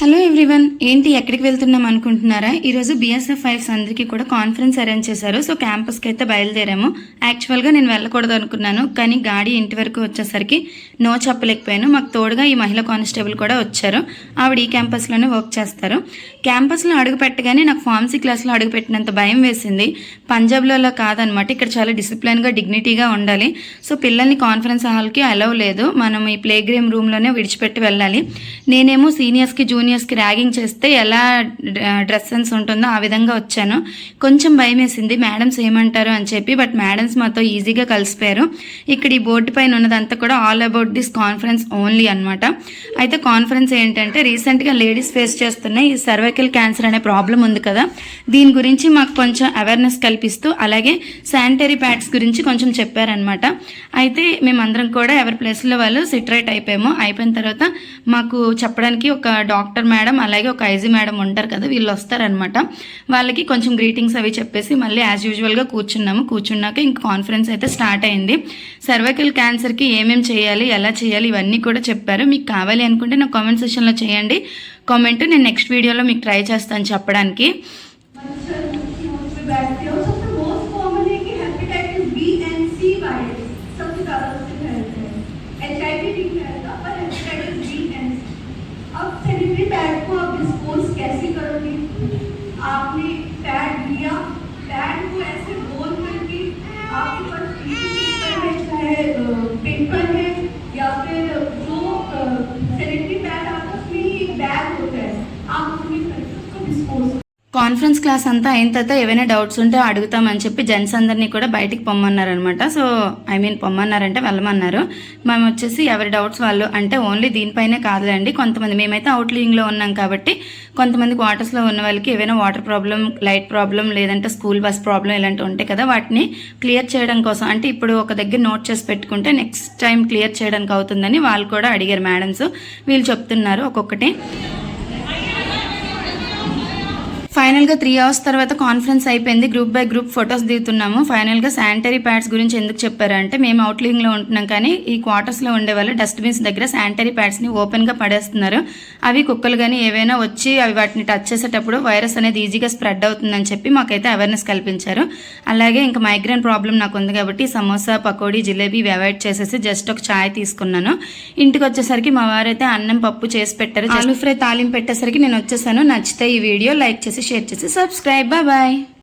Hello everyone ఏంటి ఎక్కడికి వెళ్తున్నాం అనుకుంటున్నారా? ఈరోజు బిఎస్ఎఫ్ ఫైవ్స్ అందరికీ కూడా కాన్ఫరెన్స్ అరేంజ్ చేశారు. సో క్యాంపస్కి అయితే బయలుదేరాము. యాక్చువల్గా నేను వెళ్ళకూడదు అనుకున్నాను. కానీ గాడి ఇంటి వరకు వచ్చేసరికి నో చెప్పలేకపోయాను. మాకు తోడుగా ఈ మహిళా కానిస్టేబుల్ కూడా వచ్చారు. ఆవిడ ఈ క్యాంపస్లోనే వర్క్ చేస్తారు. క్యాంపస్లో అడుగు పెట్టగానే నాకు ఫార్మసీ క్లాస్లో అడుగుపెట్టినంత భయం వేసింది. పంజాబ్లో అలా కాదనమాట. ఇక్కడ చాలా డిసిప్లిన్గా డిగ్నిటీగా ఉండాలి. సో పిల్లల్ని కాన్ఫరెన్స్ హాల్కి అలవ్ లేదు. మనం ఈ ప్లే గేమ్ రూమ్లోనే విడిచిపెట్టి వెళ్ళాలి. నేనేమో సీనియర్స్కి జూనియర్స్కి ర్యాగింగ్ చేస్తే ఎలా డ్రెస్ సెన్స్ ఉంటుందో ఆ విధంగా వచ్చాను. కొంచెం భయం వేసింది మేడమ్స్ ఏమంటారు? అని చెప్పి బట్ మేడమ్స్ మాతో ఈజీగా కలిసిపోయారు. ఇక్కడ ఈ బోర్డు పైన ఉన్నదంతా కూడా all about this conference only అన్నమాట. అయితే కాన్ఫరెన్స్ ఏంటంటే రీసెంట్గా లేడీస్ ఫేస్ చేస్తున్న ఈ సర్వైకల్ క్యాన్సర్ అనే ప్రాబ్లం ఉంది కదా. దీని గురించి మాకు కొంచెం అవేర్నెస్ కల్పిస్తూ అలాగే శానిటరీ ప్యాడ్స్ గురించి కొంచెం చెప్పారనమాట అయితే మేమందరం కూడా ఎవరి ప్లేస్లో వాళ్ళు సిట్రేట్ అయిపోయాము అయిపోయిన తర్వాత మాకు చెప్పడానికి ఒక డాక్టర్ మేడం అలాగే ఒక ఐజీ మేడం ఉంటారు కదా వీళ్ళు వస్తారనమాట వాళ్ళకి కొంచెం గ్రీటింగ్స్ అవి చెప్పేసి మళ్ళీ యాజ్ యూజువల్గా కూర్చున్నాము కూర్చున్నాక ఇంక కాన్ఫరెన్స్ అయితే స్టార్ట్ అయింది సర్వైకల్ క్యాన్సర్కి ఏమేం చేయాలి ఎలా చేయాలి ఇవన్నీ కూడా చెప్పారు మీకు కావాలి అనుకుంటే నా కామెంట్ సెషన్లో చేయండి కామెంట్ నేను నెక్స్ట్ వీడియోలో మీకు ట్రై చేస్తాను చెప్పడానికి मच्छर की नोच पे बैठते हैं और सबसे मोस्ट कॉमन है कि hepatitis B and C virus सबसे ज्यादा उससे फैलते हैं एच आई वी नहीं फैलता पर of sanitary pads. Conference class అంతా అయిన తర్వాత ఏవైనా డౌట్స్ ఉంటే అడుగుతామని చెప్పి జెంట్స్ అందరినీ కూడా బయటికి పొమ్మన్నారనమాట. సో ఐ మీన్ పొమ్మన్నారంటే వెళ్ళమన్నారు. మేము వచ్చేసి ఎవరి డౌట్స్ వాళ్ళు అంటే ఓన్లీ దీనిపైనే కాదులేండి. కొంతమంది మేమైతే అవుట్లింగ్లో ఉన్నాం కాబట్టి కొంతమంది క్వార్టర్స్లో ఉన్న వాళ్ళకి ఏవైనా వాటర్ ప్రాబ్లం లైట్ ప్రాబ్లం లేదంటే స్కూల్ బస్ ప్రాబ్లం ఇలాంటివి ఉంటాయి కదా వాటిని క్లియర్ చేయడం కోసం. అంటే ఇప్పుడు ఒక దగ్గర నోట్ చేసి పెట్టుకుంటే నెక్స్ట్ టైం క్లియర్ చేయడానికి అవుతుందని వాళ్ళు కూడా అడిగారు మేడమ్స్. వీళ్ళు చెప్తున్నారు ఒక్కొక్కటి. ఫైనల్గా త్రీ అవర్స్ తర్వాత కాన్ఫరెన్స్ అయిపోయింది. గ్రూప్ బై గ్రూప్ ఫొటోస్ దిగుతున్నాము. ఫైనల్గా శానిటరీ ప్యాడ్స్ గురించి ఎందుకు చెప్పారంటే మేము అవుట్లింగ్లో ఉంటున్నాం కానీ ఈ క్వార్టర్స్లో ఉండే వాళ్ళు డస్ట్బిన్స్ దగ్గర శానిటరీ ప్యాడ్స్ని ఓపెన్గా పడేస్తున్నారు. అవి కుక్కలు కానీ ఏవైనా వచ్చి అవి వాటిని టచ్ చేసేటప్పుడు వైరస్ అనేది ఈజీగా స్ప్రెడ్ అవుతుందని చెప్పి మాకైతే అవేర్నెస్ కల్పించారు. అలాగే ఇంకా మైగ్రేన్ ప్రాబ్లం నాకు ఉంది కాబట్టి సమోసా పకోడీ జిలేబీ ఇవి అవాయిడ్ చేసేసి జస్ట్ ఒక ఛాయ్ తీసుకున్నాను. ఇంటికి వచ్చేసరికి మా వారైతే అన్నం పప్పు చేసి పెట్టారు. ఆలు ఫ్రై తాలింపు పెట్టేసరికి నేను వచ్చేసాను. నచ్చితే ఈ వీడియో లైక్ చేసి షేర్ చేసి సబ్స్క్రైబ్ బాయ్